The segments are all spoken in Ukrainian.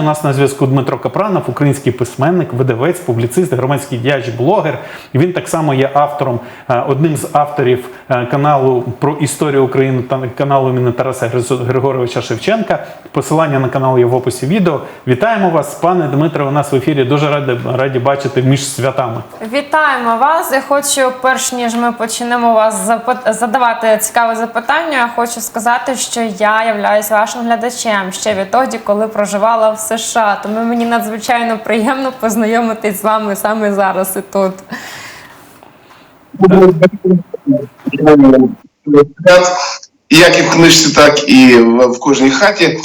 У нас на зв'язку Дмитро Капранов, український письменник, видавець, публіцист, громадський діяч, блогер. Він так само є автором, е, одним з авторів е, каналу про історію України та каналу імені Тараса Григоровича Шевченка. Посилання на канал є в описі відео. Вітаємо вас, пане Дмитро. У нас в ефірі. Дуже раді, раді бачити між святами. Вітаємо вас. Я хочу, перш ніж ми почнемо вас задавати цікаве запитання. Хочу сказати, що я являюсь вашим глядачем ще відтоді, коли проживала в США. Тому мені надзвичайно приємно познайомитись з вами саме зараз і тут. Як і в книжці, так і в кожній хаті.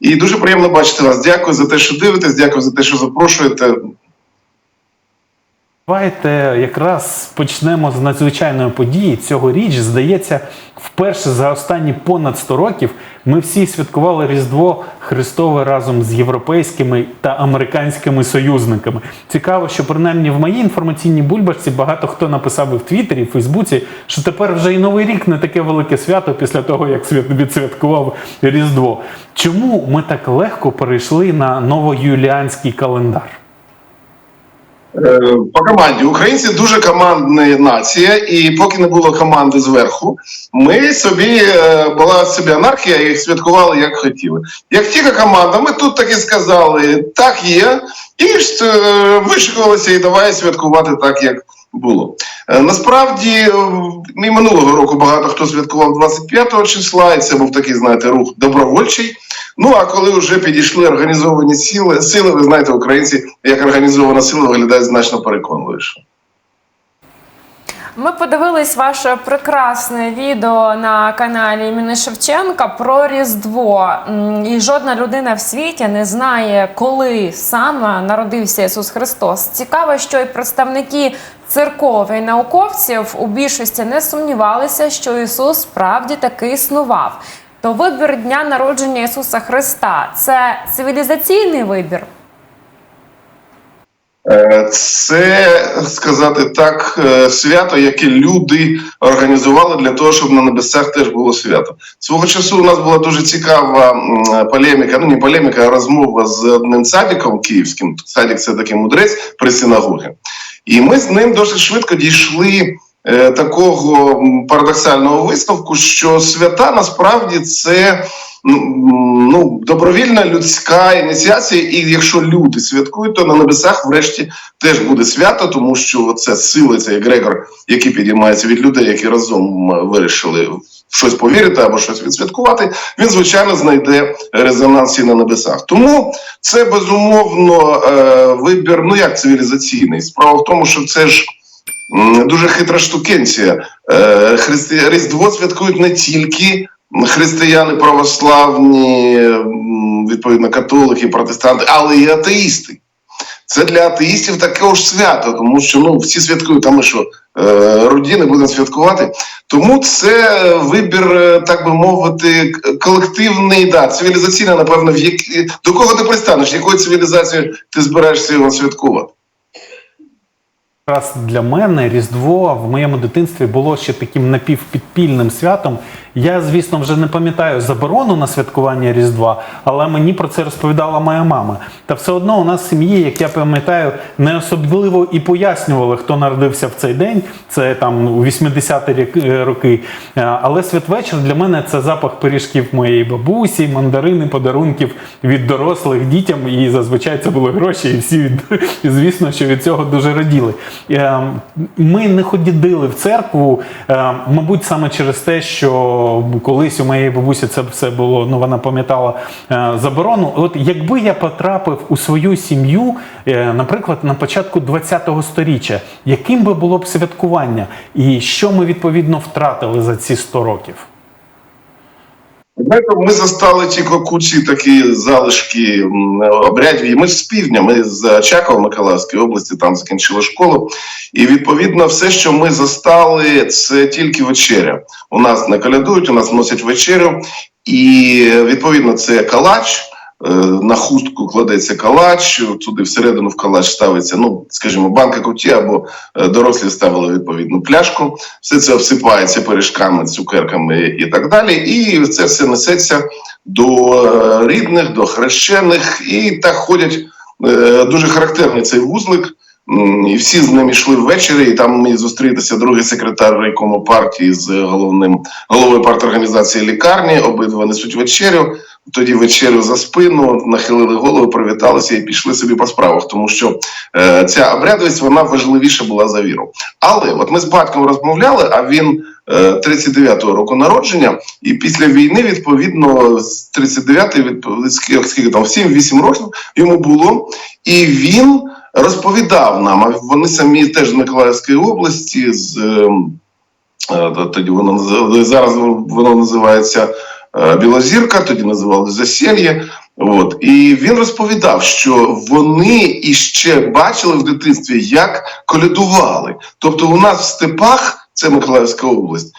І дуже приємно бачити вас. Дякую за те, що дивитесь, дякую за те, що запрошуєте. Давайте якраз почнемо з надзвичайної події. Цьогоріч, здається, вперше за останні понад 100 років ми всі святкували Різдво Христове разом з європейськими та американськими союзниками. Цікаво, що принаймні в моїй інформаційній бульбашці багато хто написав і в Твіттері, і в Фейсбуці, що тепер вже і Новий рік не таке велике свято після того, як свят- відсвяткував Різдво. Чому ми так легко перейшли на новоюліанський календар? Е, По команді українці дуже командна нація, і поки не було команди зверху, ми собі е, була собі анархія і святкували як хотіли. Як тільки команда, ми тут таки сказали, так є, і е, вишикувалися і давай святкувати так, як було. Насправді, і минулого року багато хто святкував 25 числа, і це був такий, знаєте, рух добровольчий. Ну а коли вже підійшли організовані сили, сили, ви знаєте, українці як організована сила виглядає значно переконливіше. Ми подивились ваше прекрасне відео на каналі імені Шевченка про Різдво. І жодна людина в світі не знає, коли саме народився Ісус Христос. Цікаво, що і представники церков і науковців у більшості не сумнівалися, що Ісус справді таки існував. То вибір дня народження Ісуса Христа це цивілізаційний вибір. Е, Це сказати так, е, свято, яке люди організували для того, щоб на небесах теж було свято. Свого часу у нас була дуже цікава полеміка. Ну не полеміка, а розмова з одним садиком київським. Садик це такий мудрець при синагогі. І ми з ним досить швидко дійшли такого парадоксального висновку, що свята насправді це ну, добровільна людська ініціація, і якщо люди святкують, то на небесах врешті теж буде свято, тому що це сили, це егрегор, який підіймається від людей, які разом вирішили щось повірити або щось відсвяткувати, він звичайно знайде резонанс на небесах. Тому це безумовно е, вибір, ну як цивілізаційний. Справа в тому, що це ж. Дуже хитра штукенція. Е, Христи... Різдво святкують не тільки християни православні, відповідно, католики, протестанти, але і атеїсти. Це для атеїстів також свято, тому що ну всі святкують, ми що е, руді не будемо святкувати. Тому це вибір, е, так би мовити, колективний, да, цивілізаційний, напевно, в які до кого ти пристанеш, якою цивілізацією ти збираєшся його святкувати. Якраз для мене Різдво в моєму дитинстві було ще таким напівпідпільним святом. Я, звісно, вже не пам'ятаю заборону на святкування Різдва, але мені про це розповідала моя мама. Та все одно у нас в сім'ї, як я пам'ятаю, не особливо і пояснювали, хто народився в цей день. Це там у 80-ті рік- е, роки. Е, Але святвечір для мене це запах пиріжків моєї бабусі, мандарини, подарунків від дорослих дітям. І зазвичай це були гроші, і всі звісно, що від цього дуже раділи. Е, Ми не ходили в церкву, мабуть, саме через те, що колись у моєї бабусі це все було. Ну вона пам'ятала е, заборону. От якби я потрапив у свою сім'ю, е, наприклад, на початку 20-го сторіччя, яким би було б святкування, і що ми відповідно втратили за ці 100 років? Знаєте, ми застали ті кокучі такі залишки обрядів. І Ми з півдня, ми з Чакова, Миколаївської області, там закінчили школу. І відповідно, все, що ми застали, це тільки вечеря. У нас не колядують, у нас носять вечерю, і відповідно це калач. Е, на хустку кладеться калач, туди всередину в калач ставиться, ну скажімо, банка куті або е, дорослі ставили відповідну пляшку. Все це обсипається пиріжками, цукерками і так далі. І це все несеться до е, рідних, до хрещених, і так ходять. Дуже характерний цей вузлик. І всі з ним йшли ввечері, і там міг зустрітися другий секретар райкому партії з головним головою парторганізації лікарні. Обидва несуть вечерю. Тоді вечерю за спину, нахилили голову, привіталися і пішли собі по справах, тому що е, ця обрядовість вона важливіша була за віру. Але от ми з батьком розмовляли, а він е, 39-го року народження, і після війни, відповідно, з 39-ї, відповідно, скільки там 7-8 років йому було, і він розповідав нам, а вони самі теж з Миколаївської області, з ем, е, тоді воно зараз воно називається Білозірка, тоді називали Засір'я. От і він розповідав, що вони іще бачили в дитинстві, як колядували. Тобто, у нас в степах, це Миколаївська область, е,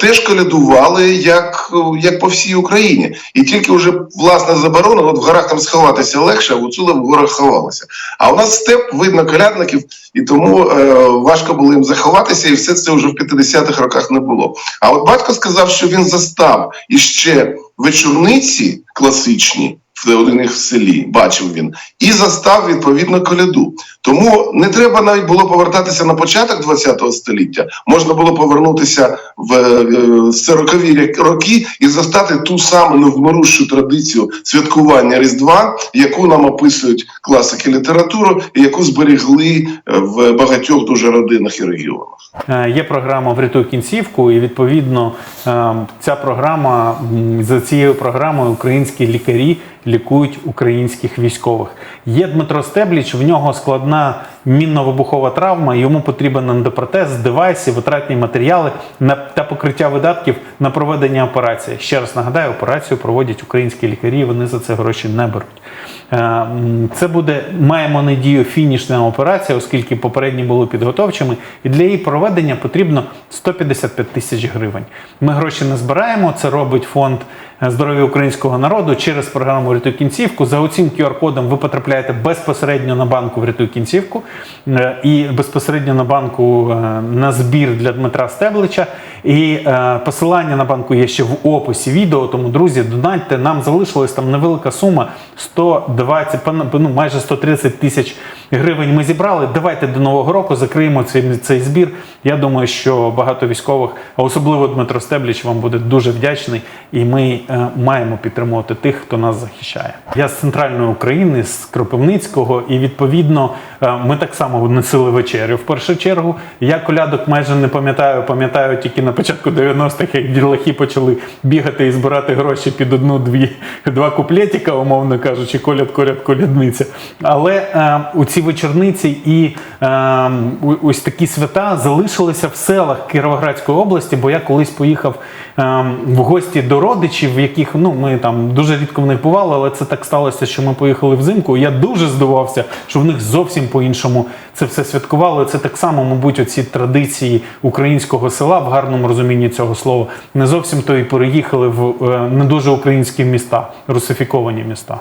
теж колядували як, як по всій Україні. І тільки вже власне заборона, от в горах там сховатися легше, а гуцули в горах ховалися. А у нас степ видно колядників, і тому е, важко було їм заховатися, і все це вже в 50-х роках не було. А от батько сказав, що він застав іще вечорниці класичні. В них в селі бачив він і застав відповідно коляду. Тому не треба навіть було повертатися на початок ХХ століття. Можна було повернутися в е, 40-ві роки і застати ту саму невмирущу традицію святкування Різдва, яку нам описують класики літератури, і яку зберегли е, в багатьох дуже родинах і регіонах. Е, Є програма Врятуй кінцівку, і відповідно е, ця програма за цією програмою українські лікарі лікують українських військових. Є Дмитро Стебліч, в нього складна мінно-вибухова травма. Йому потрібен ендопротез, девайси, витратні матеріали та покриття видатків на проведення операції. Ще раз нагадаю, операцію проводять українські лікарі. Вони за це гроші не беруть. Е, Це буде маємо надію фінішна операція, оскільки попередні були підготовчими, і для її проведення потрібно 155 тисяч гривень. Ми гроші не збираємо. Це робить фонд здоров'я українського народу через програму Врятуй кінцівку. За оцим QR-кодом ви потрапляєте безпосередньо на банку Врятуй кінцівку е, і безпосередньо на банку е, на збір для Дмитра Стеблича. І е, посилання на банку є ще в описі відео. Тому, друзі, донатьте. Нам залишилась там невелика сума 120, пан- ну майже 130 тисяч гривень. Ми зібрали. Давайте до нового року закриємо цей, цей збір. Я думаю, що багато військових, а особливо Дмитро Стебліч, вам буде дуже вдячний. І ми маємо підтримувати тих, хто нас захищає. Я з центральної України, з Кропивницького, і відповідно е, ми так само носили вечерю. В першу чергу я колядок майже не пам'ятаю, пам'ятаю тільки на початку 90-х, як ділахи почали бігати і збирати гроші під одну-дві два куплетіка, умовно кажучи, коляд, коляд, колядниця. Але е, у ці вечорниці і е, ось такі свята залишилися в селах Кіровоградської області, бо я колись поїхав е, в гості до родичів, яких ну ми там дуже рідко в них бували, але це так сталося, що ми поїхали взимку. Я дуже здивувався, що в них зовсім по-іншому це все святкували. Це так само, мабуть, оці традиції українського села в гарному розумінні цього слова не зовсім то і переїхали в е, не дуже українські міста, русифіковані міста.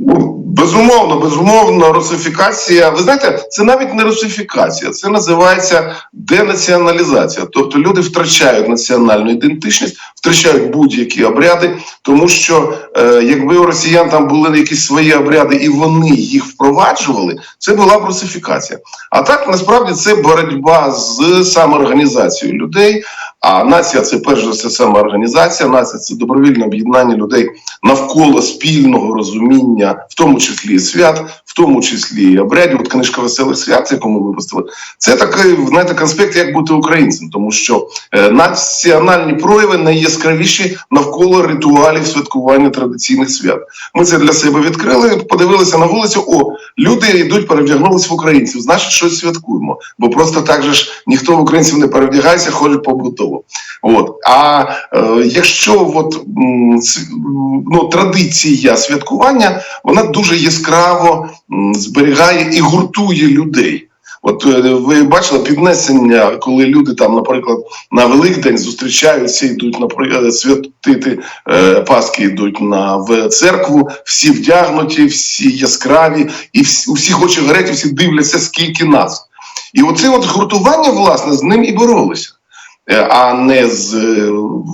Ну, Безумовно, безумовно, русифікація. Ви знаєте, це навіть не русифікація, це називається денаціоналізація. Тобто люди втрачають національну ідентичність, втрачають будь-які обряди, тому що е, якби у росіян там були якісь свої обряди і вони їх впроваджували, це була б русифікація. А так насправді це боротьба з самоорганізацією людей. А нація це перш за все самоорганізація. Нація це добровільне об'єднання людей навколо спільного розуміння, в тому числі і свят, в тому числі і обрядів. От книжка веселих свят, яку ми випустили, це такий знаєте, конспект, як бути українцем, тому що е, національні прояви найяскравіші навколо ритуалів святкування традиційних свят. Ми це для себе відкрили, подивилися на вулицю. О, люди йдуть, перевдягнулись в українців. Значить, щось святкуємо. Бо просто так же ж ніхто в українців не перевдягається, ходить побутово. От а е, якщо от ну, традиція святкування, вона дуже яскраво зберігає і гуртує людей. От е, ви бачили піднесення, коли люди там, наприклад, на Великдень зустрічаються, йдуть наприклад, святити е, Пасхи, йдуть на в церкву, всі вдягнуті, всі яскраві, і всі, у всіх очі горять, всі дивляться, скільки нас. І оце от гуртування, власне, з ним і боролися. Е, А не з е,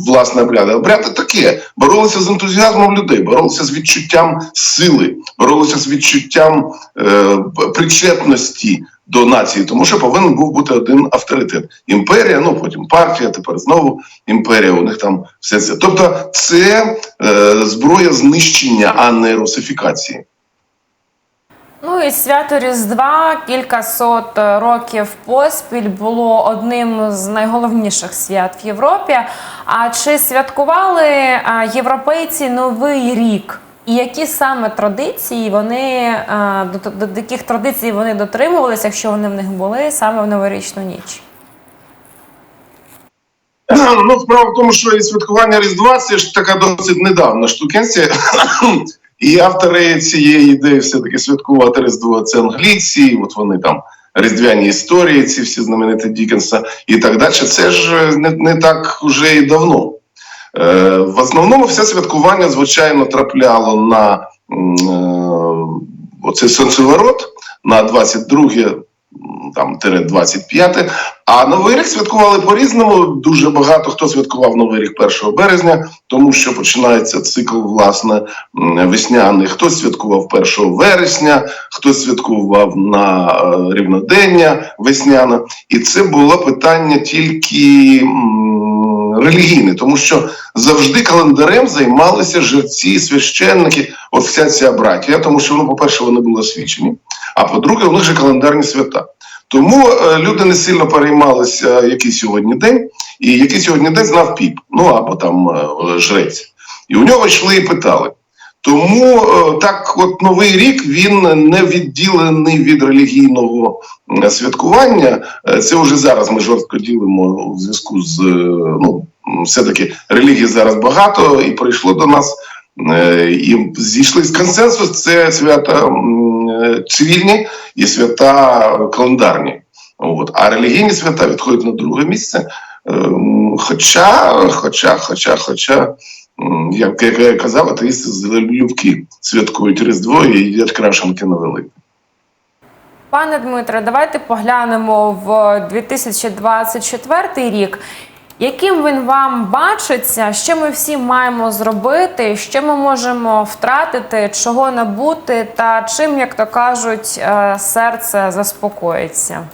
власне обряду. Обряди таке боролися з ентузіазмом людей, боролися з відчуттям сили, боролися з відчуттям е, причетності до нації, тому що повинен був бути один авторитет. Імперія, ну потім партія, тепер знову імперія. У них там все це. Тобто, це е, зброя знищення, а не русифікації. Ну і свято Різдва кілька сот е, років поспіль було одним з найголовніших свят в Європі. А чи святкували е, європейці Новий рік? І які саме традиції вони е, до, до, до яких традицій вони дотримувалися, якщо вони в них були саме в новорічну ніч? Ну, справа в тому, що і святкування Різдва це ж така досить недавна штукенція. І автори цієї ідеї все-таки святкувати Різдво це англійці, от вони там різдвяні історії, ці всі знамениті Дікенса і так далі. Це ж не, не так вже і давно. Е, в основному все святкування, звичайно, трапляло на е, оцей сонцеворот, на 22 м, там тире 25, а Новий рік святкували по-різному. Дуже багато хто святкував Новий рік 1 березня, тому що починається цикл власне весняний. Хтось святкував 1 вересня, хтось святкував на е, рівнодення весняне. І це було питання тільки релігійне, тому що завжди календарем займалися жерці, священники, от вся ця братія, тому що ну, по-перше, вони були освічені, а по-друге, у них же календарні свята. Тому е, люди не сильно переймалися, який сьогодні день, і який сьогодні день знав піп, ну або там е, жрець. І у нього йшли і питали. Тому е, так, от новий рік він не відділений від релігійного святкування. Це вже зараз ми жорстко ділимо у зв'язку з ну, все-таки релігії зараз багато і прийшло до нас. Е, І зійшли з консенсус. Це свята е, цивільні і свята календарні. От. А релігійні свята відходять на друге місце. Ем, Хоча, хоча, хоча, хоча, як я казав, атеїсти з любки святкують Різдво і їдять крашенки на Великдень. Пане Дмитре, давайте поглянемо в 2024 рік. Яким він вам бачиться, що ми всі маємо зробити, що ми можемо втратити, чого набути, та чим, як то кажуть, е, серце заспокоїться?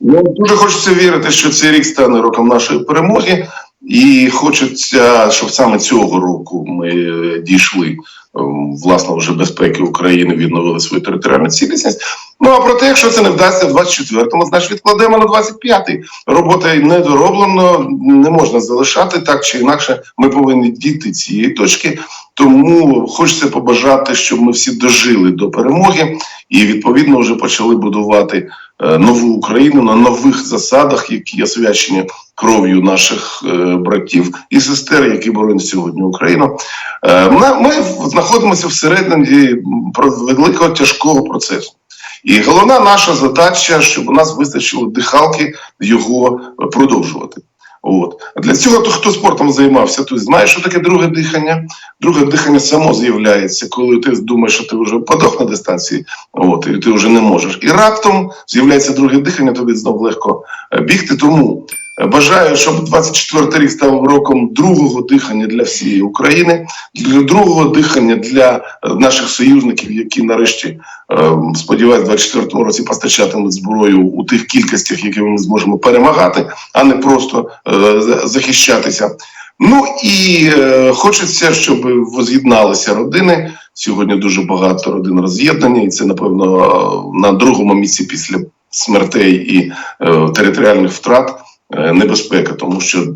Ну, дуже хочеться вірити, що цей рік стане роком нашої перемоги, і хочеться, щоб саме цього року ми е, дійшли власне вже безпеки України, відновили свою територіальну цілісність. Ну а проте, якщо це не вдасться в 24-му, значить відкладемо на 25-й. Робота не дороблено, не можна залишати так чи інакше. Ми повинні дійти цієї точки. Тому хочеться побажати, щоб ми всі дожили до перемоги і відповідно вже почали будувати е, нову Україну на нових засадах, які освячені кров'ю наших е, братів і сестер, які боронять сьогодні Україну. Е, Ми знаходимося всередині великого тяжкого процесу. І головна наша задача, щоб у нас вистачило дихалки його продовжувати. От для цього то, хто спортом займався, той знає, що таке друге дихання. Друге дихання само з'являється, коли ти думаєш, що ти вже подох на дистанції, от і ти вже не можеш. І раптом з'являється друге дихання, тобі знов легко е, бігти. Тому бажаю, щоб 24 рік став роком другого дихання для всієї України, для другого дихання для е, наших союзників, які нарешті е, сподіваюсь, в 24 році постачатимуть зброю у тих кількостях, які ми зможемо перемагати, а не просто е, захищатися. Ну і хочеться, щоб воз'єдналися родини. Сьогодні дуже багато родин роз'єднані, і це напевно на другому місці після смертей і територіальних втрат небезпека, тому що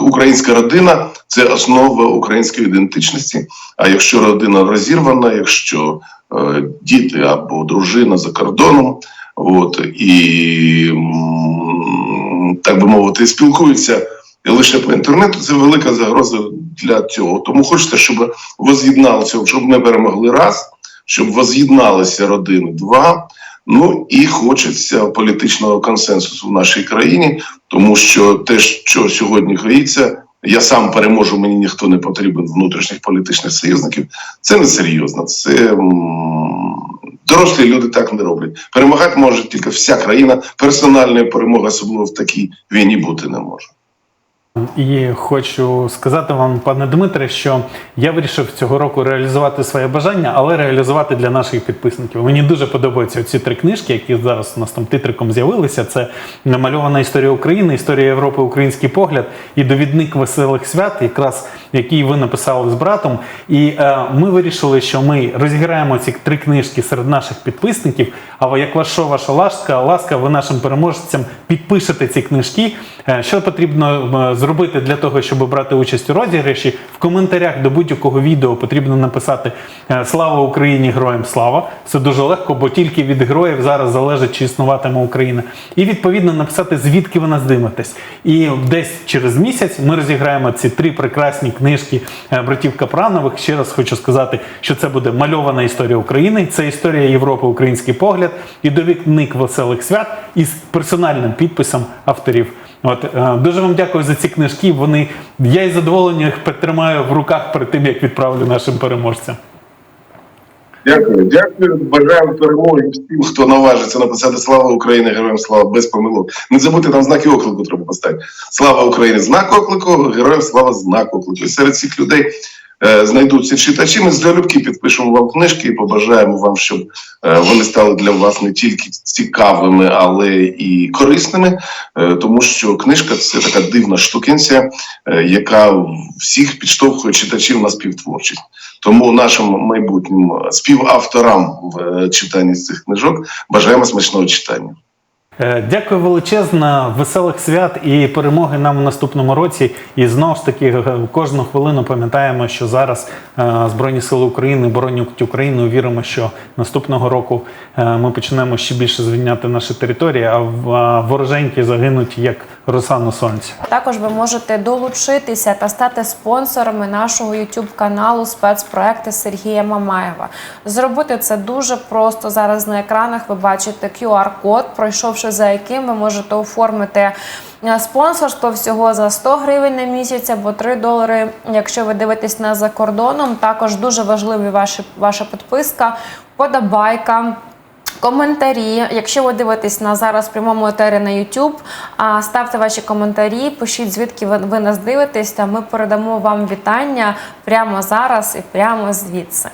українська родина це основа української ідентичності. А якщо родина розірвана, якщо е, діти або дружина за кордоном, от і так би мовити, спілкуються лише по інтернету, це велика загроза для цього. Тому хочеться, щоб воз'єдналися, щоб ми перемогли раз, щоб воз'єдналися родини два. Ну і хочеться політичного консенсусу в нашій країні, тому що те, що сьогодні коїться, я сам переможу, мені ніхто не потрібен внутрішніх політичних союзників. Це не серйозно. Це дорослі люди так не роблять. Перемагати може тільки вся країна. Персональної перемоги, особливо в такій війні, бути не може. І хочу сказати вам, пане Дмитре, що я вирішив цього року реалізувати своє бажання, але реалізувати для наших підписників. Мені дуже подобаються ці три книжки, які зараз у нас там титриком з'явилися. Це намальована історія України, історія Європи, український погляд і довідник веселих свят, якраз який ви написали з братом. І е, ми вирішили, що ми розіграємо ці три книжки серед наших підписників. А як ваша ваша ласка, ласка, ви нашим переможцям підпишете ці книжки. Е, Що потрібно е, зробити для того, щоб брати участь у розіграші? В коментарях до будь-якого відео потрібно написати е, Слава Україні! Героям слава! Це дуже легко, бо тільки від героїв зараз залежить, чи існуватиме Україна. І відповідно написати, звідки ви нас дивитесь. І десь через місяць ми розіграємо ці три прекрасні книжки е, братів Капранових. Ще раз хочу сказати, що це буде мальована історія України, це історія Європи, український погляд і довідник веселих свят із персональним підписом авторів. От е, дуже вам дякую за ці книжки. Вони я із задоволенням їх потримаю в руках перед тим, як відправлю нашим переможцям. Дякую, дякую. Бажаю перемоги всім, хто наважиться написати Слава Україні, героям слава без помилок. Не забудьте там знаки оклику треба поставити. Слава Україні, знак оклику, героям слава знак оклику. Серед цих людей знайдуться читачі. Ми залюбки підпишемо вам книжки і побажаємо вам, щоб е, вони стали для вас не тільки цікавими, але і корисними, е, тому що книжка це така дивна штукенця, е, яка всіх підштовхує читачів на співтворчість. Тому нашим майбутнім співавторам в е, читанні цих книжок бажаємо смачного читання. Е, Дякую величезно, веселих свят і перемоги нам у наступному році. І знову ж таки е, кожну хвилину пам'ятаємо, що зараз е, Збройні Сили України боронять Україну. Віримо, що наступного року ми почнемо ще більше звільняти наші території, а вороженьки загинуть як роса на сонці. Також ви можете долучитися та стати спонсорами нашого YouTube каналу спецпроекти Сергія Мамаєва. Зробити це дуже просто. Зараз на екранах ви бачите QR-код, пройшовши за яким ви можете оформити е, спонсорство всього за 100 гривень на місяць або 3 долари. Якщо ви дивитесь нас за кордоном, також дуже важливі ваші ваша підписка, подобайка. Коментарі, якщо ви дивитесь на зараз в прямому етері на YouTube, ставте ваші коментарі, пишіть звідки ви нас дивитесь, та ми передамо вам вітання прямо зараз і прямо звідси.